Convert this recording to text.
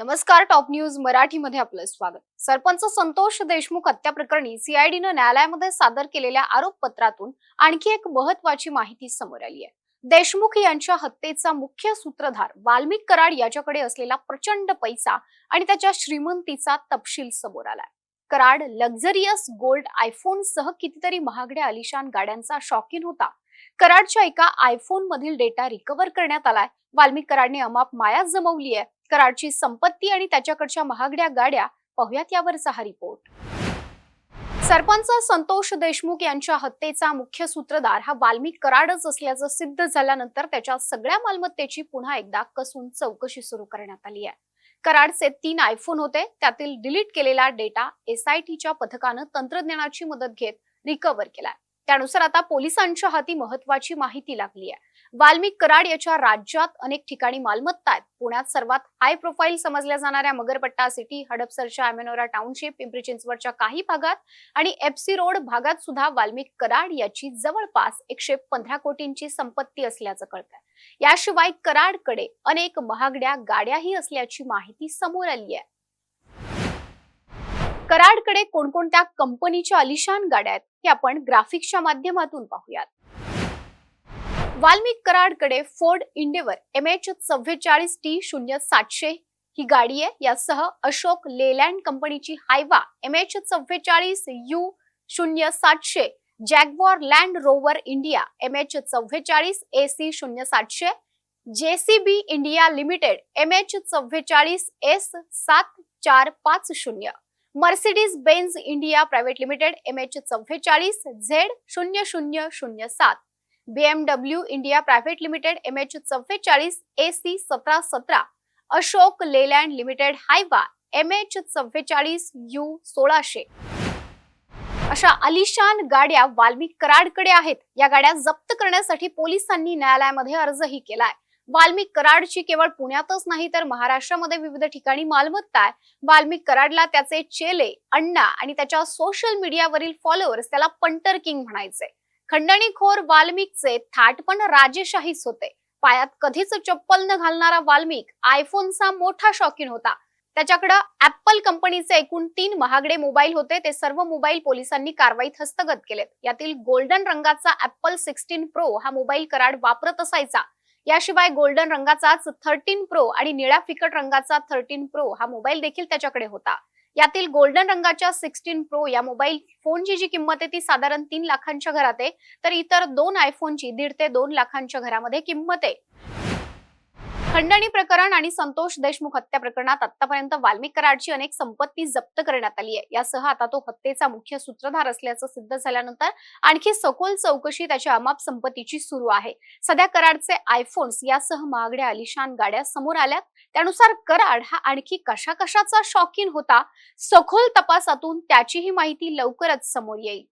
नमस्कार top news मराठीमध्ये आपलं स्वागत. सरपंच संतोष देशमुख हत्या प्रकरणी सीआयडीनं न्यायालयामध्ये सादर केलेल्या आरोपपत्रातून आणखी एक महत्वाची माहिती समोर आली आहे. देशमुख यांच्या हत्येचा मुख्य सूत्रधार वाल्मिक कराड याच्याकडे असलेला प्रचंड पैसा आणि त्याच्या श्रीमंतीचा तपशील समोर आलाय. कराड लक्झरियस गोल्ड आयफोन सह कितीतरी महागड्या आलिशान गाड्यांचा शौकीन होता. कराडच्या एका आयफोन मधील डेटा रिकव्हर करण्यात आलाय. वाल्मिक कराडने अमाप माया जमवली आहे. कराडची संपत्ती आणि त्याच्याकडच्या महागड्या गाड्या पाहुयात यावरचा हा रिपोर्ट. सरपंच संतोष देशमुख यांच्या हत्येचा मुख्य सूत्रधार हा वाल्मिक कराडच असल्याचं सिद्ध झाल्यानंतर त्याच्या सगळ्या मालमत्तेची पुन्हा एकदा कसून चौकशी सुरू करण्यात आली आहे. कराडचे तीन आयफोन होते त्यातील डिलीट केलेला डेटा एसआयटीच्या पथकानं तंत्रज्ञानाची मदत घेत रिकव्हर केलाय. त्यानुसार आता पोलिसांच्या हाती महत्वाची माहिती लागली आहे. वाल्मिक कराड याच्या राज्यात अनेक ठिकाणी मालमत्ता आहेत. पुण्यात सर्वात हाय प्रोफाईल समजल्या जाणाऱ्या मगरपट्टा सिटी हडपसरच्या अमेनोरा टाउनशिप पिंपरी चिंचवडच्या काही भागात आणि एफसी रोड भागात सुद्धा वाल्मिक कराड याची जवळपास एकशे पंधरा कोटींची संपत्ती असल्याचं कळतंय. याशिवाय कराडकडे अनेक महागड्या गाड्याही असल्याची माहिती समोर आली आहे कराडकडे कोणकोणत्या कंपनीच्या अलिशान गाड्या आहेत हे आपण ग्राफिक्सच्या माध्यमातून पाहूयात. वाल्मिक कराडकडे फोर्ड इंडेवर एम एच चव्वेचाळीस टी शून्य सातशे ही गाडी आहे. यासह अशोक लेलँड कंपनीची हायवा एम एच चव्वेचाळीस यू शून्य सातशे Jaguar Land Rover India M H चव्वेचाळीस ए सी शून्य सातशे JCB India limited M H चव्वेचाळीस एस सात चार पाच शून्य Mercedes Benz India private limited M H चव्वेचाळीस झेड शून्य शून्य शून्य सात. BMW India private limited M H चव्वेचाळीस ए सी सतरा सतरा Ashok Leyland limited Hyva M H चव्वेचाळीस यू सोळाशे. अशा अलिशान गाड्या वाल्मिक कराडकडे आहेत. या गाड्या जप्त करण्यासाठी पोलिसांनी न्यायालयामध्ये अर्जही केलाय. वाल्मिक कराडची केवळ पुण्यातच नाही तर महाराष्ट्रामध्ये विविध ठिकाणी मालमत्ता आहे. वाल्मिक कराडला त्याचे चेले अण्णा आणि त्याच्या सोशल मीडियावरील फॉलोअर्स त्याला पंटर किंग म्हणायचे. खंडणीखोर वाल्मिकचे थाटपण राजेशाहीच होते. पायात कधीच चप्पल न घालणारा वाल्मिक आयफोनचा मोठा शौकीन होता. त्याच्याकडे ऍपल कंपनीचे एकूण तीन महागडे मोबाईल होते ते सर्व मोबाईल पोलिसांनी कारवाईत हस्तगत केलेत. यातील गोल्डन रंगाचा ऍपल सिक्स्टीन प्रो हा मोबाईल कराड वापरत असायचा. याशिवाय गोल्डन रंगाचाच थर्टीन प्रो आणि निळ्या फिकट रंगाचा थर्टीन प्रो हा मोबाईल देखील त्याच्याकडे होता. यातील गोल्डन रंगाच्या सिक्स्टीन प्रो या मोबाईल फोनची जी किंमत आहे ती साधारण तीन लाखांच्या घरात आहे. तर इतर दोन आयफोनची दीड ते दोन लाखांच्या घरामध्ये किंमत आहे. खंडणी प्रकरण आणि संतोष देशमुख हत्या प्रकरणात आतापर्यंत वाल्मिक कराडची अनेक संपत्ती जप्त करण्यात आली आहे. यासह आता तो हत्येचा मुख्य सूत्रधार असल्याचं सिद्ध झाल्यानंतर आणखी सखोल चौकशी त्याच्या अमाप संपत्तीची सुरू आहे. सध्या कराडचे आयफोन्स यासह महागड्या अलिशान गाड्या समोर आल्यात. त्यानुसार कराड हा आणखी कशा कशाचा शौकीन होता? सखोल तपासातून त्याचीही माहिती लवकरच समोर येईल.